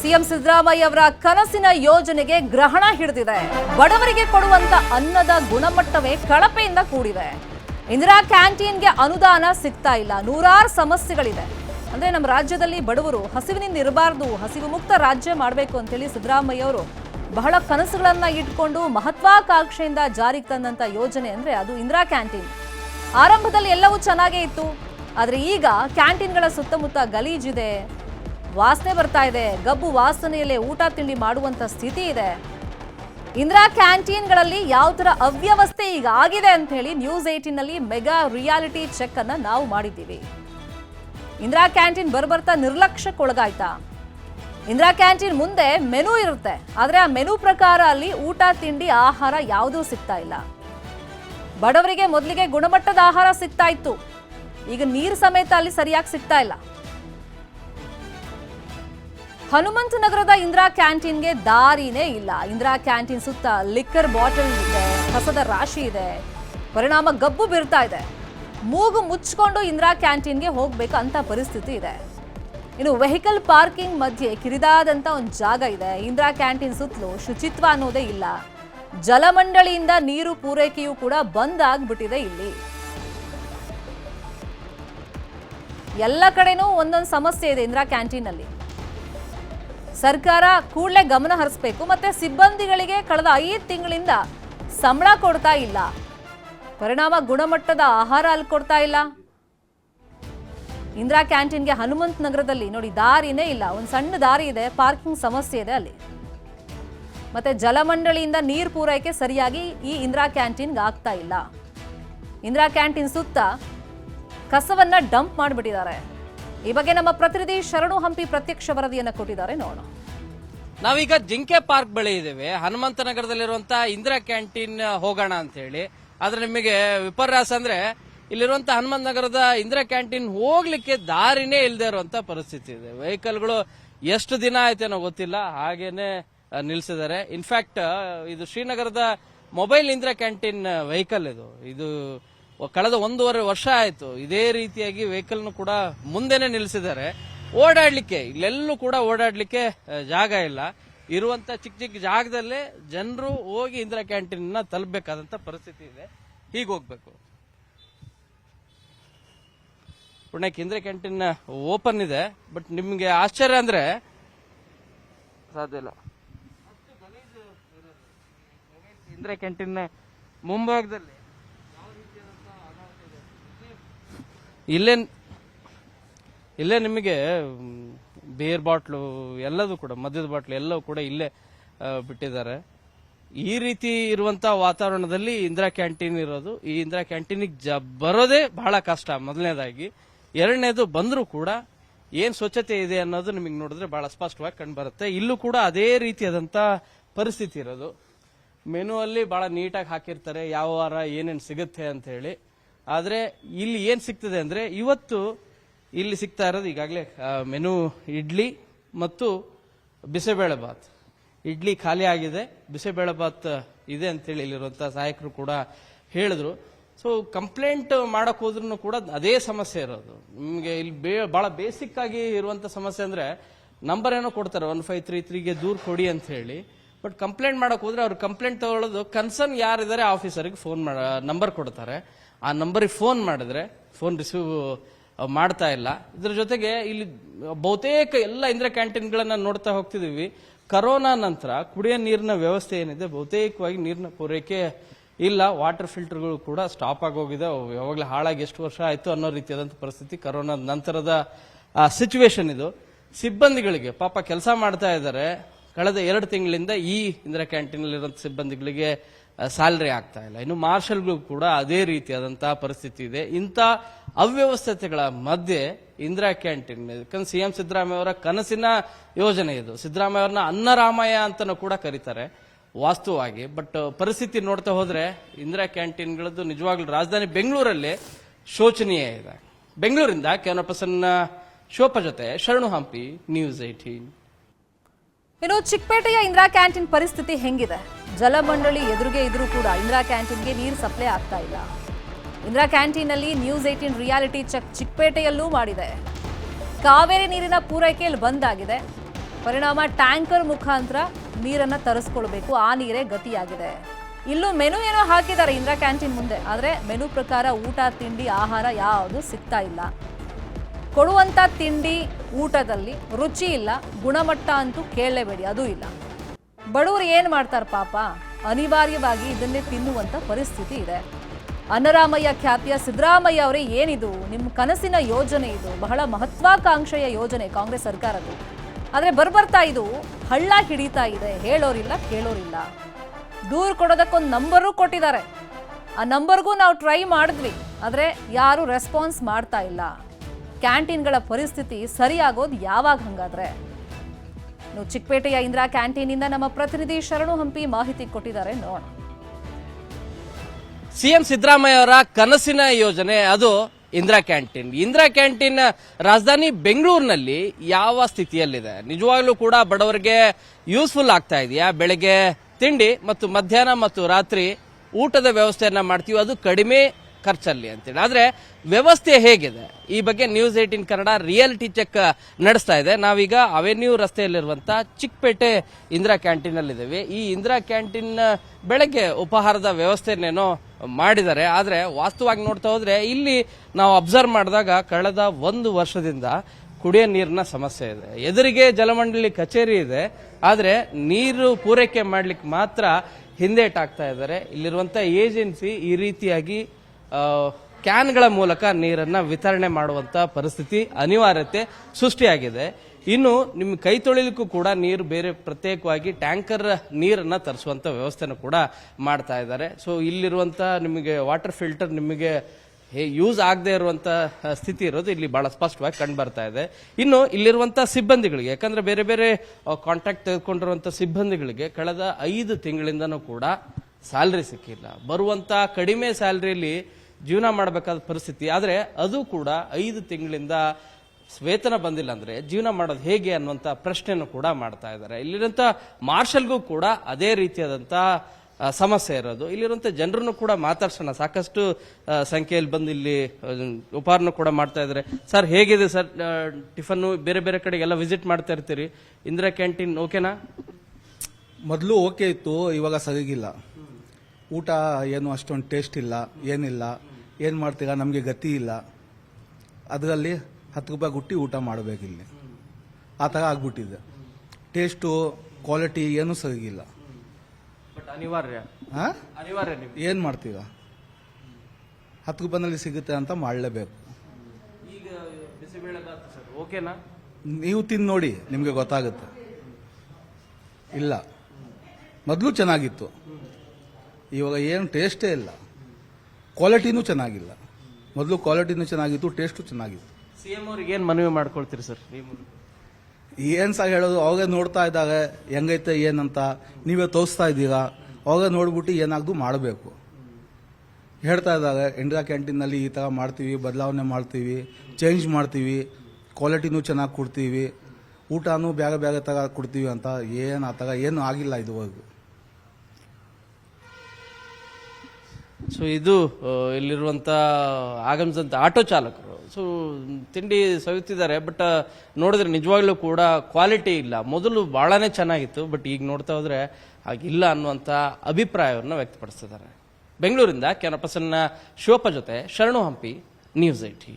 CM Siddaramaiah ಅವರ ಕನಸಿನ ಯೋಜನೆಗೆ ಗ್ರಹಣ ಹಿಡಿದಿದೆ. ಬಡವರಿಗೆ ಕೊಡುವಂತ ಅನ್ನದ ಗುಣಮಟ್ಟವೇ ಕಳಪೆಯಿಂದ ಕೂಡಿದೆ. ಇಂದಿರಾ ಕ್ಯಾಂಟೀನ್ಗೆ ಅನುದಾನ ಸಿಗ್ತಾ ಇಲ್ಲ. ನೂರಾರು ಸಮಸ್ಯೆಗಳಿದೆ. ಅಂದ್ರೆ ನಮ್ಮ ರಾಜ್ಯದಲ್ಲಿ ಬಡವರು ಹಸಿವಿನಿಂದ ಇರಬಾರ್ದು, ಹಸಿವು ಮುಕ್ತ ರಾಜ್ಯ ಮಾಡಬೇಕು ಅಂತೇಳಿ ಸಿದ್ದರಾಮಯ್ಯ ಅವರು ಬಹಳ ಕನಸುಗಳನ್ನ ಇಟ್ಕೊಂಡು ಮಹತ್ವಾಕಾಂಕ್ಷೆಯಿಂದ ಜಾರಿಗೆ ತಂದಂತ ಯೋಜನೆ ಅಂದ್ರೆ ಅದು ಇಂದಿರಾ ಕ್ಯಾಂಟೀನ್. ಆರಂಭದಲ್ಲಿ ಎಲ್ಲವೂ ಚೆನ್ನಾಗೇ ಇತ್ತು. ಆದ್ರೆ ಈಗ ಕ್ಯಾಂಟೀನ್ಗಳ ಸುತ್ತಮುತ್ತ ಗಲೀಜಿದೆ ವಾಸನೆ ಬರ್ತಾ ಇದೆ. ಗಬ್ಬು ವಾಸನೆಯಲ್ಲೇ ಊಟ ತಿಂಡಿ ಮಾಡುವಂತ ಸ್ಥಿತಿ ಇದೆ. ಇಂದಿರಾ ಕ್ಯಾಂಟೀನ್ಗಳಲ್ಲಿ ಯಾವ ತರ ಅವ್ಯವಸ್ಥೆ ಈಗ ಆಗಿದೆ ಅಂತ ಹೇಳಿ ನ್ಯೂಸ್ ಏಟೀನ್ನಲ್ಲಿ ಮೆಗಾ ರಿಯಾಲಿಟಿ ಚೆಕ್ ಅನ್ನ ನಾವು ಮಾಡಿದ್ದೀವಿ. ಇಂದಿರಾ ಕ್ಯಾಂಟೀನ್ ಬರ್ಬರ್ತಾ ನಿರ್ಲಕ್ಷ್ಯಕ್ಕೊಳಗಾಯ್ತಾ ಇಂದಿರಾ ಕ್ಯಾಂಟೀನ್ ಮುಂದೆ ಮೆನು ಇರುತ್ತೆ. ಆದ್ರೆ ಆ ಮೆನು ಪ್ರಕಾರ ಅಲ್ಲಿ ಊಟ, ತಿಂಡಿ, ಆಹಾರ ಯಾವುದೂ ಸಿಗ್ತಾ ಇಲ್ಲ. ಬಡವರಿಗೆ ಮೊದಲಿಗೆ ಗುಣಮಟ್ಟದ ಆಹಾರ ಸಿಗ್ತಾ ಇತ್ತು. ಈಗ ನೀರು ಸಮೇತ ಅಲ್ಲಿ ಸರಿಯಾಗಿ ಸಿಗ್ತಾ ಇಲ್ಲ. ಹನುಮಂತ ನಗರದ ಇಂದಿರಾ ಕ್ಯಾಂಟೀನ್ಗೆ ದಾರಿನೇ ಇಲ್ಲ. ಇಂದಿರಾ ಕ್ಯಾಂಟೀನ್ ಸುತ್ತ ಲಿಕ್ಕರ್ ಬಾಟಲ್ ಇದೆ, ಕಸದ ರಾಶಿ ಇದೆ. ಪರಿಣಾಮ ಗಬ್ಬು ಬೀರ್ತಾ ಇದೆ. ಮೂಗು ಮುಚ್ಕೊಂಡು ಇಂದಿರಾ ಕ್ಯಾಂಟೀನ್ಗೆ ಹೋಗ್ಬೇಕು ಅಂತ ಪರಿಸ್ಥಿತಿ ಇದೆ. ಇನ್ನು ವೆಹಿಕಲ್ ಪಾರ್ಕಿಂಗ್ ಮಧ್ಯೆ ಕಿರಿದಾದಂತ ಒಂದು ಜಾಗ ಇದೆ. ಇಂದಿರಾ ಕ್ಯಾಂಟೀನ್ ಸುತ್ತಲೂ ಶುಚಿತ್ವ ಅನ್ನೋದೇ ಇಲ್ಲ. ಜಲಮಂಡಳಿಯಿಂದ ನೀರು ಪೂರೈಕೆಯೂ ಕೂಡ ಬಂದ್ ಆಗ್ಬಿಟ್ಟಿದೆ ಇಲ್ಲಿ. ಎಲ್ಲ ಕಡೆನೂ ಒಂದೊಂದು ಸಮಸ್ಯೆ ಇದೆ ಇಂದಿರಾ ಕ್ಯಾಂಟೀನಲ್ಲಿ ಸರ್ಕಾರ ಕೂಡಲೇ ಗಮನ ಹರಿಸಬೇಕು ಮತ್ತೆ ಸಿಬ್ಬಂದಿಗಳಿಗೆ ಕಳೆದ ಐದು ತಿಂಗಳಿಂದ ಸಂಬಳ ಕೊಡ್ತಾ ಇಲ್ಲ. ಪರಿಣಾಮ ಗುಣಮಟ್ಟದ ಆಹಾರ ಅಲ್ಲಿ ಕೊಡ್ತಾ ಇಲ್ಲ. ಇಂದಿರಾ ಕ್ಯಾಂಟೀನ್ಗೆ ಹನುಮಂತ್ ನಗರದಲ್ಲಿ ನೋಡಿ ದಾರಿನೇ ಇಲ್ಲ. ಒಂದು ಸಣ್ಣ ದಾರಿ ಇದೆ, ಪಾರ್ಕಿಂಗ್ ಸಮಸ್ಯೆ ಇದೆ ಅಲ್ಲಿ. ಮತ್ತೆ ಜಲಮಂಡಳಿಯಿಂದ ನೀರು ಪೂರೈಕೆ ಸರಿಯಾಗಿ ಈ ಇಂದಿರಾ ಕ್ಯಾಂಟೀನ್ಗೆ ಆಗ್ತಾ ಇಲ್ಲ. ಇಂದಿರಾ ಕ್ಯಾಂಟೀನ್ ಸುತ್ತ ಕಸವನ್ನ ಡಂಪ್ ಮಾಡಿಬಿಟ್ಟಿದ್ದಾರೆ. ಈ ಬಗ್ಗೆ ನಮ್ಮ ಪ್ರತಿನಿಧಿ ಶರಣು ಹಂಪಿ ಪ್ರತ್ಯಕ್ಷ ವರದಿಯನ್ನು ಕೊಟ್ಟಿದ್ದಾರೆ. ನೋಡೋಣ. ನಾವೀಗ ಜಿಂಕೆ ಪಾರ್ಕ್ ಬಳಿ ಇದ್ದೇವೆ. ಹನುಮಂತ ನಗರದಲ್ಲಿರುವಂತಹ ಇಂದಿರಾ ಕ್ಯಾಂಟೀನ್ ಹೋಗೋಣ ಅಂತ ಹೇಳಿ. ಆದ್ರೆ ನಿಮಗೆ ವಿಪರ್ಯಾಸ ಅಂದ್ರೆ ಇಲ್ಲಿರುವಂತ ಹನುಮಂತ ನಗರದ ಇಂದಿರಾ ಕ್ಯಾಂಟೀನ್ ಹೋಗ್ಲಿಕ್ಕೆ ದಾರಿನೇ ಇಲ್ಲದೆ ಇರುವಂತ ಪರಿಸ್ಥಿತಿ ಇದೆ. ವೆಹಿಕಲ್ಗಳು ಎಷ್ಟು ದಿನ ಆಯ್ತೇನೋ ಗೊತ್ತಿಲ್ಲ. ಹಾಗೇನೆ ನಿಲ್ಸಿದ್ದಾರೆ. ಇನ್ಫ್ಯಾಕ್ಟ್ ಇದು ಶ್ರೀನಗರದ ಮೊಬೈಲ್ ಇಂದಿರಾ ಕ್ಯಾಂಟೀನ್ ವೆಹಿಕಲ್ ಇದು. ಇದು ಕಳೆದ ಒಂದೂವರೆ ವರ್ಷ ಆಯ್ತು. ಇದೇ ರೀತಿಯಾಗಿ ವೆಹಿಕಲ್ ಕೂಡ ಮುಂದೆನೆ ನಿಲ್ಲಿಸಿದ್ದಾರೆ. ಓಡಾಡ್ಲಿಕ್ಕೆ, ಇಲ್ಲೆಲ್ಲೂ ಕೂಡ ಓಡಾಡ್ಲಿಕ್ಕೆ ಜಾಗ ಇಲ್ಲ. ಇರುವಂತ ಚಿಕ್ಕ ಚಿಕ್ಕ ಜಾಗದಲ್ಲೇ ಜನರು ಹೋಗಿ ಇಂದಿರಾ ಕ್ಯಾಂಟೀನ್ ತಲುಪಬೇಕಾದಂತ ಪರಿಸ್ಥಿತಿ ಇದೆ. ಹೀಗೆ ಹೋಗ್ಬೇಕು. ಪುಣ್ಯಕ್ಕೆ ಇಂದಿರಾ ಕ್ಯಾಂಟೀನ್ ಓಪನ್ ಇದೆ. ಬಟ್ ನಿಮ್ಗೆ ಆಶ್ಚರ್ಯ ಅಂದ್ರೆ, ಸಾಧ್ಯ ಇಲ್ಲ. ಇಂದಿರಾ ಕ್ಯಾಂಟೀನ್ ಮುಂಭಾಗದಲ್ಲಿ ಇಲ್ಲೇ ಇಲ್ಲೇ ನಿಮಗೆ ಬೇರ್ ಬಾಟ್ಲು ಎಲ್ಲದೂ ಕೂಡ, ಮದ್ಯದ ಬಾಟ್ಲು ಎಲ್ಲವೂ ಕೂಡ ಇಲ್ಲೇ ಬಿಟ್ಟಿದ್ದಾರೆ. ಈ ರೀತಿ ಇರುವಂತ ವಾತಾವರಣದಲ್ಲಿ ಇಂದಿರಾ ಕ್ಯಾಂಟೀನ್ ಇರೋದು. ಈ ಇಂದಿರಾ ಕ್ಯಾಂಟೀನಿಗೆ ಬರೋದೇ ಬಹಳ ಕಷ್ಟ. ಮೊದಲನೇದಾಗಿ, ಎರಡನೇದು ಬಂದರೂ ಕೂಡ ಏನ್ ಸ್ವಚ್ಛತೆ ಇದೆ ಅನ್ನೋದು ನಿಮಗೆ ನೋಡಿದ್ರೆ ಬಹಳ ಸ್ಪಷ್ಟವಾಗಿ ಕಂಡು ಬರುತ್ತೆ. ಇಲ್ಲೂ ಕೂಡ ಅದೇ ರೀತಿಯಾದಂತ ಪರಿಸ್ಥಿತಿ ಇರೋದು. ಮೆನು ಅಲ್ಲಿ ಬಹಳ ನೀಟಾಗಿ ಹಾಕಿರ್ತಾರೆ. ಯಾವ ವಾರ ಏನೇನು ಸಿಗುತ್ತೆ ಅಂತ ಹೇಳಿ. ಆದ್ರೆ ಇಲ್ಲಿ ಏನು ಸಿಗ್ತದೆ ಅಂದರೆ ಇವತ್ತು ಇಲ್ಲಿ ಸಿಗ್ತಾ ಇರೋದು ಈಗಾಗಲೇ ಮೆನು ಇಡ್ಲಿ ಮತ್ತು ಬಿಸಿಬೇಳೆ ಬಾತ್ ಇಡ್ಲಿ ಖಾಲಿ ಆಗಿದೆ ಬಿಸಿಬೇಳೆ ಬಾತ್ ಇದೆ ಅಂತೇಳಿ ಇಲ್ಲಿರುವಂಥ ಸಹಾಯಕರು ಕೂಡ ಹೇಳಿದ್ರು. ಸೊ ಕಂಪ್ಲೇಂಟ್ ಮಾಡಕ್ ಹೋದ್ರೂ ಕೂಡ ಅದೇ ಸಮಸ್ಯೆ ಇರೋದು. ನಿಮಗೆ ಇಲ್ಲಿ ಬೇ, ಬಹಳ ಬೇಸಿಕ್ ಆಗಿ ಇರುವಂತ ಸಮಸ್ಯೆ ಅಂದ್ರೆ ನಂಬರ್ ಏನೋ ಕೊಡ್ತಾರೆ ಒನ್ ಫೈವ್ ತ್ರೀ ತ್ರೀಗೆ ದೂರ ಕೊಡಿ ಅಂತ ಹೇಳಿ. ಬಟ್ ಕಂಪ್ಲೇಂಟ್ ಮಾಡಕ್ ಹೋದ್ರೆ ಅವ್ರು ಕಂಪ್ಲೇಂಟ್ ತಗೊಳ್ಳೋದು ಕನ್ಸರ್ನ್ ಯಾರಿದ್ದಾರೆ ಆಫೀಸರ್ಗೆ ಫೋನ್ ಮಾಡ ನಂಬರ್ ಕೊಡ್ತಾರೆ. ಆ ನಂಬರಿಗೆ ಫೋನ್ ಮಾಡಿದ್ರೆ ಫೋನ್ ರಿಸೀವ್ ಮಾಡ್ತಾ ಇಲ್ಲ. ಇದ್ರ ಜೊತೆಗೆ ಇಲ್ಲಿ ಬಹುತೇಕ ಎಲ್ಲ ಇಂದಿರಾ ಕ್ಯಾಂಟೀನ್ಗಳನ್ನ ನೋಡ್ತಾ ಹೋಗ್ತಿದೀವಿ. ಕರೋನಾ ನಂತರ ಕುಡಿಯೋ ನೀರಿನ ವ್ಯವಸ್ಥೆ ಏನಿದೆ, ಬಹುತೇಕವಾಗಿ ನೀರಿನ ಪೂರೈಕೆ ಇಲ್ಲ. ವಾಟರ್ ಫಿಲ್ಟರ್ಗಳು ಕೂಡ ಸ್ಟಾಪ್ ಆಗೋಗಿದೆ. ಯಾವಾಗಲೇ ಹಾಳಾಗಿ ಎಷ್ಟು ವರ್ಷ ಆಯಿತು ಅನ್ನೋ ರೀತಿಯಾದಂಥ ಪರಿಸ್ಥಿತಿ ಕರೋನಾ ನಂತರದ ಸಿಚುವೇಶನ್ ಇದು. ಸಿಬ್ಬಂದಿಗಳಿಗೆ, ಪಾಪ ಕೆಲಸ ಮಾಡ್ತಾ ಇದ್ದಾರೆ. ಕಳೆದ ಎರಡು ತಿಂಗಳಿಂದ ಈ ಇಂದಿರಾ ಕ್ಯಾಂಟೀನ್ ಇರುವಂತ ಸಿಬ್ಬಂದಿಗಳಿಗೆ ಸ್ಯಾಲರಿ ಆಗ್ತಾ ಇಲ್ಲ. ಇನ್ನು ಮಾರ್ಷಲ್ಗಳು ಕೂಡ ಅದೇ ರೀತಿಯಾದಂತಹ ಪರಿಸ್ಥಿತಿ ಇದೆ. ಇಂಥ ಅವ್ಯವಸ್ಥತೆಗಳ ಮಧ್ಯೆ ಇಂದಿರಾ ಕ್ಯಾಂಟೀನ್ ಯಾಕಂದ್ರೆ ಸಿಎಂ ಸಿದ್ದರಾಮಯ್ಯ ಅವರ ಕನಸಿನ ಯೋಜನೆ ಇದು. ಸಿದ್ದರಾಮಯ್ಯ ಅವ್ರನ್ನ ಅನ್ನರಾಮಯ್ಯ ಅಂತಾನು ಕೂಡ ಕರೀತಾರೆ ವಾಸ್ತವವಾಗಿ ಬಟ್ ಪರಿಸ್ಥಿತಿ ನೋಡ್ತಾ ಹೋದ್ರೆ ಇಂದಿರಾ ಕ್ಯಾಂಟೀನ್ಗಳದ್ದು ನಿಜವಾಗ್ಲೂ ರಾಜಧಾನಿ ಬೆಂಗಳೂರಲ್ಲಿ ಶೋಚನೀಯ ಇದೆ. ಬೆಂಗಳೂರಿಂದ ಕ್ಯಾಮರಾ ಶೋಪ ಜೊತೆ ಶರಣು ಹಂಪಿ ನ್ಯೂಸ್ ಏಟೀನ್ ಇನ್ನು ಚಿಕ್ಕಪೇಟೆಯ ಇಂದಿರಾ ಕ್ಯಾಂಟೀನ್ ಪರಿಸ್ಥಿತಿ ಹೆಂಗಿದೆ? ಜಲಮಂಡಳಿ ಎದುರಿಗೆ ಇದ್ರೂ ಕೂಡ ಇಂದಿರಾ ಕ್ಯಾಂಟೀನ್ಗೆ ನೀರು ಸಪ್ಲೈ ಆಗ್ತಾ ಇಲ್ಲ. ಇಂದಿರಾ ಕ್ಯಾಂಟೀನಲ್ಲಿ ನ್ಯೂಸ್ ಏಟೀನ್ ರಿಯಾಲಿಟಿ ಚೆಕ್ ಚಿಕ್ಕಪೇಟೆಯಲ್ಲೂ ಮಾಡಿದೆ. ಕಾವೇರಿ ನೀರಿನ ಪೂರೈಕೆಯಲ್ಲಿ ಬಂದಾಗಿದೆ. ಪರಿಣಾಮ ಟ್ಯಾಂಕರ್ ಮುಖಾಂತರ ನೀರನ್ನ ತರಿಸ್ಕೊಳ್ಬೇಕು. ಆ ನೀರೇ ಗತಿಯಾಗಿದೆ. ಇಲ್ಲೂ ಮೆನು ಏನೋ ಹಾಕಿದ್ದಾರೆ ಇಂದಿರಾ ಕ್ಯಾಂಟೀನ್ ಮುಂದೆ. ಆದರೆ ಮೆನು ಪ್ರಕಾರ ಊಟ, ತಿಂಡಿ, ಆಹಾರ ಯಾವುದು ಸಿಗ್ತಾ ಇಲ್ಲ. ಕೊಡುವಂಥ ತಿಂಡಿ ಊಟದಲ್ಲಿ ರುಚಿ ಇಲ್ಲ, ಗುಣಮಟ್ಟ ಅಂತೂ ಕೇಳಲೇಬೇಡಿ, ಅದು ಇಲ್ಲ. ಬಡವರು ಏನು ಮಾಡ್ತಾರೆ ಪಾಪ? ಅನಿವಾರ್ಯವಾಗಿ ಇದನ್ನೇ ತಿನ್ನುವಂಥ ಪರಿಸ್ಥಿತಿ ಇದೆ. ಅನ್ನರಾಮಯ್ಯ ಖ್ಯಾತಿಯ ಸಿದ್ದರಾಮಯ್ಯ ಅವರೇ ಏನಿದು? ನಿಮ್ಮ ಕನಸಿನ ಯೋಜನೆ ಇದು, ಬಹಳ ಮಹತ್ವಾಕಾಂಕ್ಷೆಯ ಯೋಜನೆ ಕಾಂಗ್ರೆಸ್ ಸರ್ಕಾರದ್ದು. ಆದರೆ ಬರ್ಬರ್ತಾ ಇದು, ಹಳ್ಳ ಹಿಡಿತಾ ಇದೆ, ಹೇಳೋರಿಲ್ಲ, ಕೇಳೋರಿಲ್ಲ. ದೂರು ಕೊಡೋದಕ್ಕೊಂದು ನಂಬರು ಕೊಟ್ಟಿದ್ದಾರೆ. ಆ ನಂಬರ್ಗೂ ನಾವು ಟ್ರೈ ಮಾಡಿದ್ವಿ, ಆದರೆ ಯಾರೂ ರೆಸ್ಪಾನ್ಸ್ ಮಾಡ್ತಾ ಇಲ್ಲ. ಕ್ಯಾಂಟೀನ್ಗಳ ಪರಿಸ್ಥಿತಿ ಸರಿಯಾಗೋದು ಯಾವಾಗ ಹಂಗಾದ್ರೆ? ಇನ್ನು ಚಿಕ್ಕಪೇಟೆಯ ಇಂದಿರಾ ಕ್ಯಾಂಟೀನಿಂದ ನಮ್ಮ ಪ್ರತಿನಿಧಿ ಶರಣು ಹಂಪಿ ಮಾಹಿತಿ ಕೊಟ್ಟಿದ್ದಾರೆ, ನೋಡೋಣ. ಸಿಎಂ ಸಿದ್ದರಾಮಯ್ಯ ಅವರ ಕನಸಿನ ಯೋಜನೆ ಅದು ಇಂದಿರಾ ಕ್ಯಾಂಟೀನ್. ಇಂದಿರಾ ಕ್ಯಾಂಟೀನ್ ರಾಜಧಾನಿ ಬೆಂಗಳೂರಿನಲ್ಲಿ ಯಾವ ಸ್ಥಿತಿಯಲ್ಲಿದೆ? ನಿಜವಾಗ್ಲೂ ಕೂಡ ಬಡವರಿಗೆ ಯೂಸ್ಫುಲ್ ಆಗ್ತಾ ಇದೆಯಾ? ಬೆಳಗ್ಗೆ ತಿಂಡಿ ಮತ್ತು ಮಧ್ಯಾಹ್ನ ಮತ್ತು ರಾತ್ರಿ ಊಟದ ವ್ಯವಸ್ಥೆಯನ್ನ ಮಾಡ್ತೀವಿ, ಅದು ಕಡಿಮೆ ಖರ್ಚಲ್ಲಿ ಅಂತೇಳಿ. ಆದ್ರೆ ವ್ಯವಸ್ಥೆ ಹೇಗಿದೆ? ಈ ಬಗ್ಗೆ news eighteen Kannada reality check ನಡೆಸ್ತಾ ಇದೆ. ನಾವೀಗ ಅವೆನ್ಯೂ ರಸ್ತೆಯಲ್ಲಿರುವಂತ ಚಿಕ್ಕಪೇಟೆ ಇಂದಿರಾ ಕ್ಯಾಂಟೀನ್ ಅಲ್ಲಿದ್ದೇವೆ ಈ ಇಂದಿರಾ ಕ್ಯಾಂಟೀನ್ ಬೆಳಗ್ಗೆ ಉಪಹಾರದ ವ್ಯವಸ್ಥೆನೇನೋ ಮಾಡಿದ್ದಾರೆ. ಆದ್ರೆ ವಾಸ್ತವವಾಗಿ ನೋಡ್ತಾ ಹೋದರೆ ಇಲ್ಲಿ ನಾವು ಅಬ್ಸರ್ವ್ ಮಾಡಿದಾಗ ಕಳೆದ ಒಂದು ವರ್ಷದಿಂದ ಕುಡಿಯೋ ನೀರಿನ ಸಮಸ್ಯೆ ಇದೆ. ಎದುರಿಗೆ ಜಲಮಂಡಳಿ ಕಚೇರಿ ಇದೆ. ಆದ್ರೆ ನೀರು ಪೂರೈಕೆ ಮಾಡ್ಲಿಕ್ಕೆ ಮಾತ್ರ ಹಿಂದೇಟಾಗ್ತಾ ಇದ್ದಾರೆ. ಇಲ್ಲಿರುವಂತ ಏಜೆನ್ಸಿ ಈ ರೀತಿಯಾಗಿ ಕ್ಯಾನ್ಗಳ ಮೂಲಕ ನೀರನ್ನ ವಿತರಣೆ ಮಾಡುವಂತ ಪರಿಸ್ಥಿತಿ ಅನಿವಾರ್ಯತೆ ಸೃಷ್ಟಿಯಾಗಿದೆ. ಇನ್ನು ನಿಮ್ಮ ಕೈ ತೊಳಿಲಿಕ್ಕೂ ಕೂಡ ನೀರು ಬೇರೆ ಪ್ರತ್ಯೇಕವಾಗಿ ಟ್ಯಾಂಕರ್ ನೀರನ್ನ ತರಿಸುವಂತ ವ್ಯವಸ್ಥೆನೂ ಕೂಡ ಮಾಡ್ತಾ ಇದ್ದಾರೆ. ಸೊ ಇಲ್ಲಿರುವಂತ ನಿಮಗೆ ವಾಟರ್ ಫಿಲ್ಟರ್ ನಿಮಗೆ ಯೂಸ್ ಆಗದೆ ಇರುವಂತ ಸ್ಥಿತಿ ಇರೋದು ಇಲ್ಲಿ ಬಹಳ ಸ್ಪಷ್ಟವಾಗಿ ಕಂಡು ಬರ್ತಾ ಇದೆ. ಇನ್ನು ಇಲ್ಲಿರುವಂತ ಸಿಬ್ಬಂದಿಗಳಿಗೆ, ಯಾಕಂದ್ರೆ ಬೇರೆ ಬೇರೆ ಕಾಂಟ್ರಾಕ್ಟ್ ತೆಗೆದುಕೊಂಡಿರುವಂತ ಸಿಬ್ಬಂದಿಗಳಿಗೆ ಕಳೆದ ಐದು ತಿಂಗಳಿಂದನೂ ಕೂಡ ಸ್ಯಾಲ್ರಿ ಸಿಕ್ಕಿಲ್ಲ. ಬರುವಂತ ಕಡಿಮೆ ಸ್ಯಾಲ್ರಿಯಲ್ಲಿ ಜೀವನ ಮಾಡಬೇಕಾದ ಪರಿಸ್ಥಿತಿ. ಆದರೆ ಅದು ಕೂಡ ಐದು ತಿಂಗಳಿಂದ ವೇತನ ಬಂದಿಲ್ಲ ಅಂದರೆ ಜೀವನ ಮಾಡೋದು ಹೇಗೆ ಅನ್ನುವಂಥ ಪ್ರಶ್ನೆಯನ್ನು ಕೂಡ ಮಾಡ್ತಾ ಇದ್ದಾರೆ. ಇಲ್ಲಿರೋಂಥ ಮಾರ್ಷಲ್ಗೂ ಕೂಡ ಅದೇ ರೀತಿಯಾದಂಥ ಸಮಸ್ಯೆ ಇರೋದು. ಇಲ್ಲಿರುವಂಥ ಜನರನ್ನು ಕೂಡ ಮಾತಾಡ್ಸೋಣ. ಸಾಕಷ್ಟು ಸಂಖ್ಯೆಯಲ್ಲಿ ಬಂದು ಇಲ್ಲಿ ಉಪಹಾರನೂ ಕೂಡ ಮಾಡ್ತಾ ಇದ್ದಾರೆ. ಸರ್, ಹೇಗಿದೆ ಸರ್ ಟಿಫನ್ನು ಬೇರೆ ಬೇರೆ ಕಡೆಗೆಲ್ಲ ವಿಸಿಟ್ ಮಾಡ್ತಾ ಇರ್ತೀರಿ? ಇಂದಿರಾ ಕ್ಯಾಂಟೀನ್ ಓಕೆನಾ? ಮೊದಲು ಓಕೆ ಇತ್ತು, ಇವಾಗ ಸರಿಗಿಲ್ಲ. ಊಟ ಏನು ಅಷ್ಟೊಂದು ಟೇಸ್ಟ್ ಇಲ್ಲ, ಏನಿಲ್ಲ. ಏನು ಮಾಡ್ತೀರಾ ನಮಗೆ ಗತಿ ಇಲ್ಲ. ಅದರಲ್ಲಿ ಹತ್ತು ರೂಪಾಯಿ ಗುಟ್ಟಿ ಊಟ ಮಾಡಬೇಕಿಲ್ಲಿ ಆ ಥರ ಆಗ್ಬಿಟ್ಟಿದೆ. ಟೇಸ್ಟು ಕ್ವಾಲಿಟಿ ಏನೂ ಸರಿಗಿಲ್ಲ ಬಟ್ ಅನಿವಾರ್ಯ. ಹಾಂ ಅನಿವಾರ್ಯ ನೀವು ಏನು ಮಾಡ್ತೀರಾ ಹತ್ತು ರೂಪಾಯಿನಲ್ಲಿ ಸಿಗುತ್ತೆ ಅಂತ ಮಾಡಲೇಬೇಕು. ಈಗ ಸರ್ ಓಕೆನಾ ನೀವು ತಿಂದು ನೋಡಿ ನಿಮಗೆ ಗೊತ್ತಾಗುತ್ತೆ. ಇಲ್ಲ. ಮೊದಲು ಚೆನ್ನಾಗಿತ್ತು. ಇವಾಗ ಏನು ಟೇಸ್ಟೇ ಇಲ್ಲ. ಕ್ವಾಲಿಟಿನೂ ಚೆನ್ನಾಗಿಲ್ಲ. ಮೊದಲು ಕ್ವಾಲಿಟಿನೂ ಚೆನ್ನಾಗಿತ್ತು ಟೇಸ್ಟು ಚೆನ್ನಾಗಿತ್ತು. ಸಿಎಂ ಅವ್ರಿಗೆ ಏನು ಮನವಿ ಮಾಡ್ಕೊಳ್ತೀರಿ ಸರ್? ನೀವು ಏನು ಸಹ ಹೇಳೋದು ಅವಾಗ ನೋಡ್ತಾ ಇದ್ದಾಗ ಹೆಂಗೈತೆ ಏನಂತ ನೀವೇ ತೋರಿಸ್ತಾ ಇದ್ದೀರಾ? ಅವಾಗ ನೋಡ್ಬಿಟ್ಟು ಏನಾಗ್ದು ಮಾಡಬೇಕು. ಹೇಳ್ತಾ ಇದ್ದಾಗ ಇಂಡಿಯಾ ಕ್ಯಾಂಟೀನಲ್ಲಿ ಈ ಥರ ಮಾಡ್ತೀವಿ ಬದಲಾವಣೆ ಮಾಡ್ತೀವಿ ಚೇಂಜ್ ಮಾಡ್ತೀವಿ ಕ್ವಾಲಿಟಿನೂ ಚೆನ್ನಾಗಿ ಕೊಡ್ತೀವಿ ಊಟನೂ ಬೇಗ ಬೇಗ ಥರ ಕೊಡ್ತೀವಿ ಅಂತ ಏನು ಆ ಥರ ಏನೂ ಆಗಿಲ್ಲ ಇದುವರೆಗೂ. ಸೊ ಇದು ಇಲ್ಲಿರುವಂತ ಆಗಮಿಸಿದಂತ ಆಟೋ ಚಾಲಕರು. ಸೊ ತಿಂಡಿ ಸವಿತಿದ್ದಾರೆ ಬಟ್ ನೋಡಿದ್ರೆ ನಿಜವಾಗ್ಲೂ ಕೂಡ ಕ್ವಾಲಿಟಿ ಇಲ್ಲ. ಮೊದಲು ಬಹಳನೇ ಚೆನ್ನಾಗಿತ್ತು ಬಟ್ ಈಗ ನೋಡ್ತಾ ಹೋದ್ರೆ ಹಾಗಿಲ್ಲ ಅನ್ನುವಂತ ಅಭಿಪ್ರಾಯವನ್ನು ವ್ಯಕ್ತಪಡಿಸ್ತಿದ್ದಾರೆ. ಬೆಂಗಳೂರಿಂದ ಕೆನಪಸನ್ನ ಶಿವಪ್ಪ ಜೊತೆ ಶರಣು ಹಂಪಿ ನ್ಯೂಸ್ ಐಟಿ